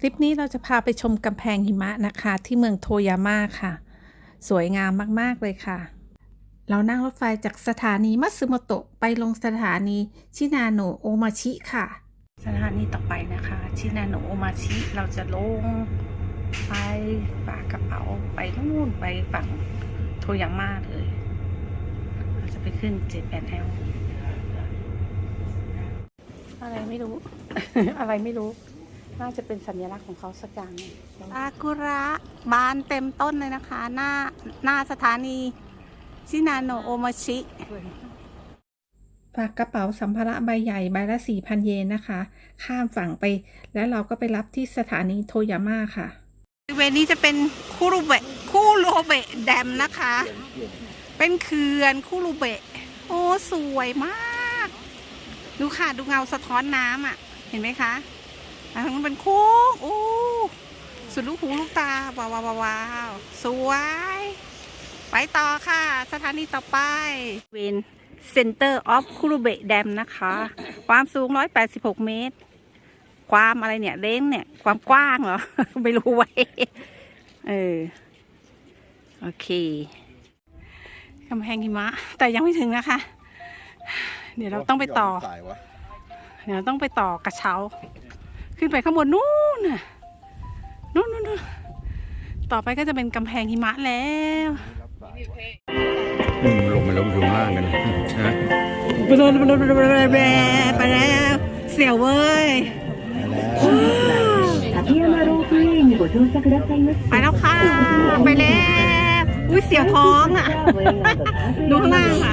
คลิปนี้เราจะพาไปชมกำแพงหิมะนะคะ ที่เมืองโทยาม่าค่ะ สวยงามมาก ๆ เลยค่ะ เรานั่งรถไฟจากสถานีมัตสึโมโตะไปลงสถานีชินาโนโอมาชิค่ะ สถานีต่อไปนะคะ ชินาโนโอมาชิเราจะลงไปฝากกระเป๋าไปนู่นไปฝั่งโทยาม่าเลย เราจะไปขึ้น JNL อะไรไม่รู้ อะไรไม่รู้ น่าจะเป็นสัญลักษณ์ของเขาสักอย่างหนึ่งซากุระบานเต็มต้นเลยนะคะ หน้าหน้าสถานีชินาโนะโอมาชิฝากกระเป๋าสัมภาระใบใหญ่ใบละ 4,000 เยนนะคะ ข้ามฝั่งไป แล้วเราก็ไปรับที่สถานีโทยาม่าค่ะบริเวณนี้จะเป็นคูรุเบะคูโรเบะแดมนะคะ เป็นเขื่อนคูรุเบะ โอ้ สวยมาก ดูค่ะ ดูเงาสะท้อนน้ำอะ เห็นไหมคะแล้ว ทางนู้นเป็นโค้งโอ้สุดลูกหูลูกตาว้าวว้าวว้าวว้าวสวย ไปต่อค่ะ สถานีต่อไปเวน Center of k u r u b e Dam นะคะ ความสูง 186 เมตร ความอะไรเนี่ย เล้งเนี่ย ความกว้างเหรอ ไม่รู้ไว้ เออ โอเคกำแพงหิมะ แต่ยังไม่ถึงนะคะ เดี๋ยวเราต้องไปต่อสายวะเดี๋ยวต้องไปต่อกระเช้า ขึ้นไปข้างบนนู่นน่ะนู่นนู่นต่อไปก็จะเป็นกำแพงหิมะแล้วลงมาลงถึงล่างกันนะไปแล้วไปแล้วเสียวเว้ยไปแล้วค่ะ ไปแล้วอุ้ยเสียวท้องอะ ดูข้างล่างค่ะ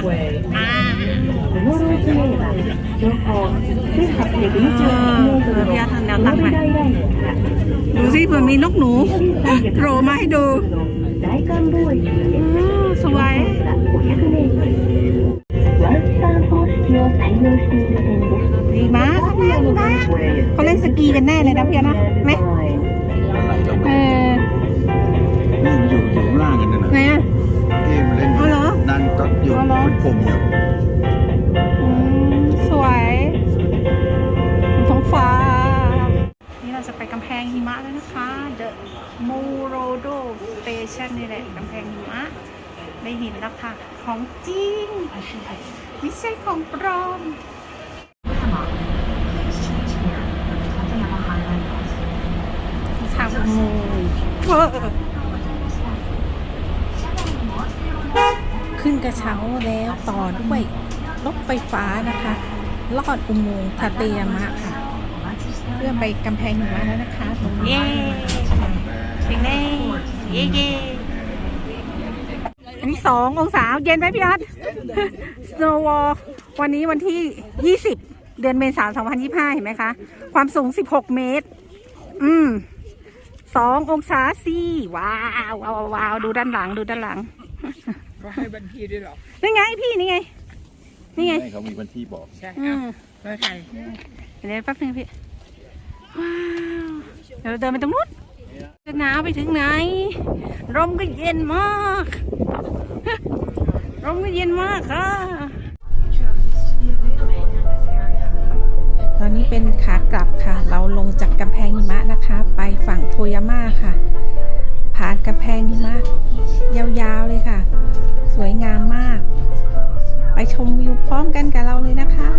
พี่อาทแนวตั้งม่ดูสิเผื่อมีนกหนูโผล่มาให้ดูสวยดีมากดีมากเขาเล่นสกีกันแน่เลยนะเพียนะไหมเอออยู่อยู่ล่ากันนะไหนอะเล่นด้านก็อยู่เป็นผมเนี่ย งหิมะแล้วนะคะ The Morodo Station นี่แหละกำแพงหิมะได้เห็นแล้วค่ะ ของจริง ไม่ใช่ของปลอมทางอุโมงค์เออขึ้นกระเช้าแล้วต่อด้วยรถไฟฟ้านะคะ ลอดอุโมงค์ทาเตยมะค่ะ เพื่อไปกำแพงหิมะแล้วนะคะตรงนี้เย้ถึงแล้วเย้เย้อันนี้สององศาเย็นไหมพี่อาร์ต Snow Wall วันนี้วันที่20เดือนเมษายน2025 เห็นไหมคะ ความสูง 16 เมตร อืมสององศาสี่ว้าวว้าวว้าวดูด้านหลังดูด้านหลังก็ให้บัญชีด้วยเหรอ นี่ไงพี่นี่ไง นี่ไงให้เขามีวันที่บอก ใช่อืมแล้วใครเดี๋ยวแป๊บนึงพี่ ว้าวเดี๋ยวเดินไปตรงนู้นจะหนาวไปถึงไหนลมก็เย็นมากลมก็เย็นมากค่ะ ตอนนี้เป็นขากลับค่ะ เราลงจากกำแพงหิมะนะคะ ไปฝั่งโทยาม่าค่ะ ผ่านกำแพงหิมะยาวๆเลยค่ะ สวยงามมาก ไปชมวิวพร้อมกันกับเราเลยนะคะ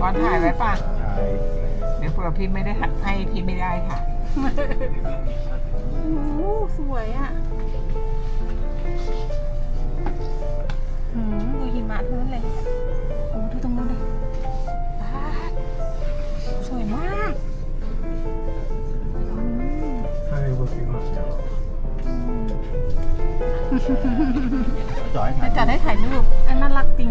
ก่อนถ่ายไว้ป่ะ เดี๋ยวเผื่อพี่ไม่ได้ถ่ายให้พี่ไม่ได้ค่ะ โอ้สวยอะอืมดูหิมะทั้งนั้นเลย โอ้ดูตรงนู้นเลยป๊าดสวยมากอืมจ่อยจะได้ถ่ายรูปอันน่ารักจริง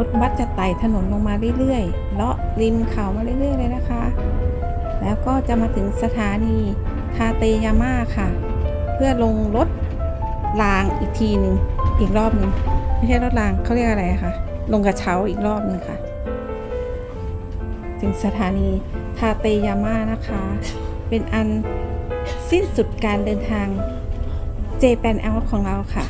รถบัสจะไต่ถนนลงมาเรื่อยๆ เลาะริมเขามาเรื่อยๆ เลยนะคะ แล้วก็จะมาถึงสถานีทาเตยาม่าค่ะ เพื่อลงรถรางอีกทีหนึ่งอีกรอบหนึ่งไม่ใช่รถรางเขาเรียกอะไรคะลงกระเช้าอีกรอบหนึ่งค่ะ ถึงสถานีทาเตยาม่านะคะ เป็นอันสิ้นสุดการเดินทางเจแปนแอลของเราค่ะ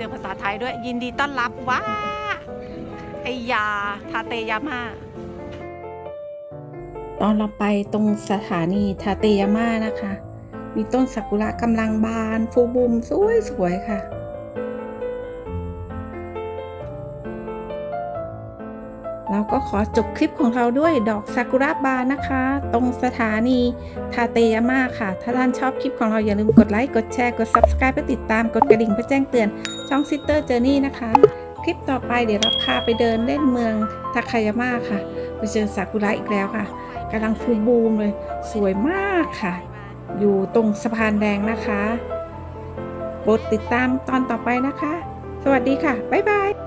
เจอภาษาไทยด้วย ยินดีต้อนรับว้าไอยาทาเตยาม่าตอนเราไปตรงสถานีทาเตยาม่านะคะ มีต้นซากุระกำลังบาน ฟูบุมสวยๆค่ะ เราก็ขอจบคลิปของเราด้วยดอกซากุระบานนะคะ ตรงสถานีทาเตยาม่าค่ะ ถ้าท่านชอบคลิปของเราอย่าลืมกดไลค์ กดแชร์ กด Subscribe เพื่อติดตามกดกระดิ่งเพื่อแจ้งเตือน ช่องซิสเตอร์เจอร์นี่นะคะ คลิปต่อไปเดี๋ยวเราพาไปเดินเล่นเมืองทาคายาม่าค่ะ ไปเจอซากุระอีกแล้วค่ะกำลังฟูบูมเลย สวยมากค่ะ อยู่ตรงสะพานแดงนะคะโปรดติดตามตอนต่อไปนะคะ สวัสดีค่ะ บ๊ายบาย